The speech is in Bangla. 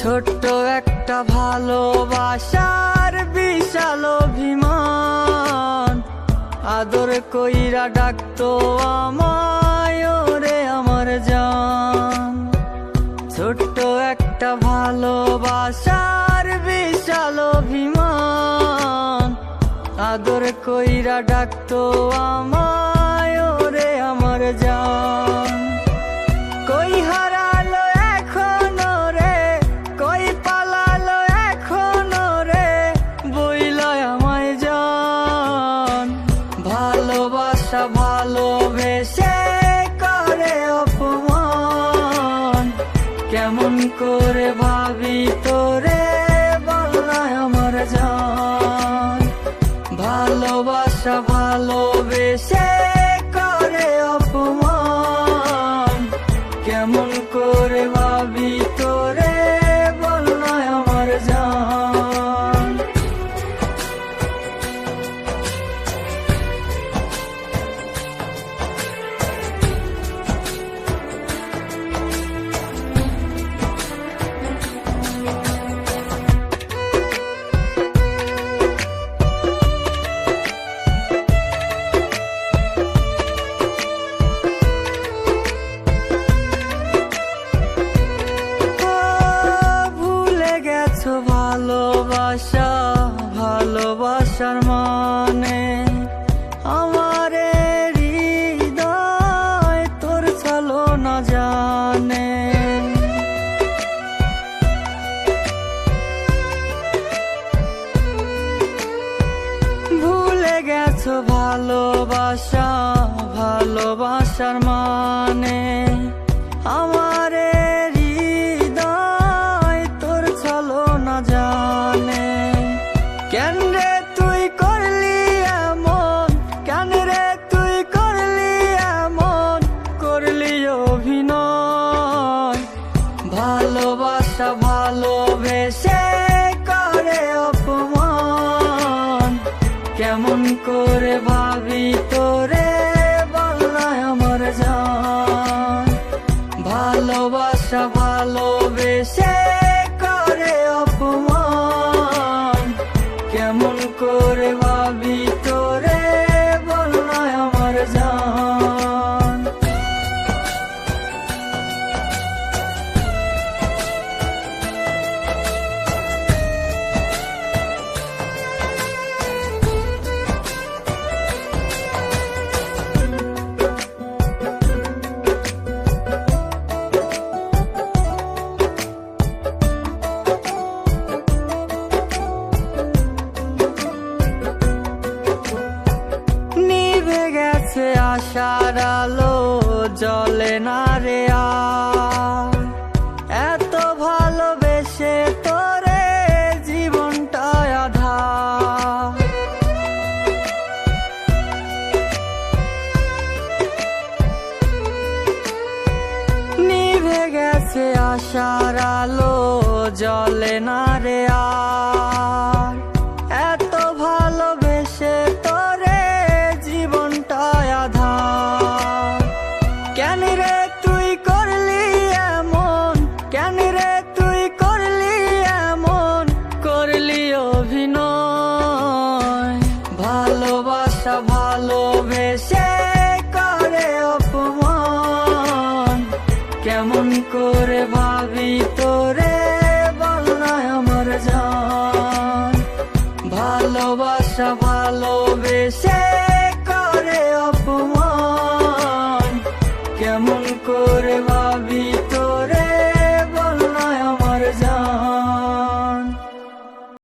ছোট্ট একটা ভালোবাসার বিশাল অভিমান। আদর কইরা ডাকতো আমায় রে আমার জান। ছোট্ট একটা ভালোবাসার বিশাল অভিমান। আদর কইরা ডাকতো আমায়, ওরে আমার জান। ভালোবাসা করে অপমান। কেমন করে ভাবি তোরে? মানে আমার হৃদয় তোর চলো না জানে। ভুলে গেছো ভালোবাসা করে ভাবি তোরে বলনায় আমার যান ভালোবেসে আশার আলো জলে না রে এত ভালোবেসে তোরে জীবনটা আধার। নিভে গেছে আশার আলো জলে না রে আর। ভালোবেসে করে অপমান। কেমন করে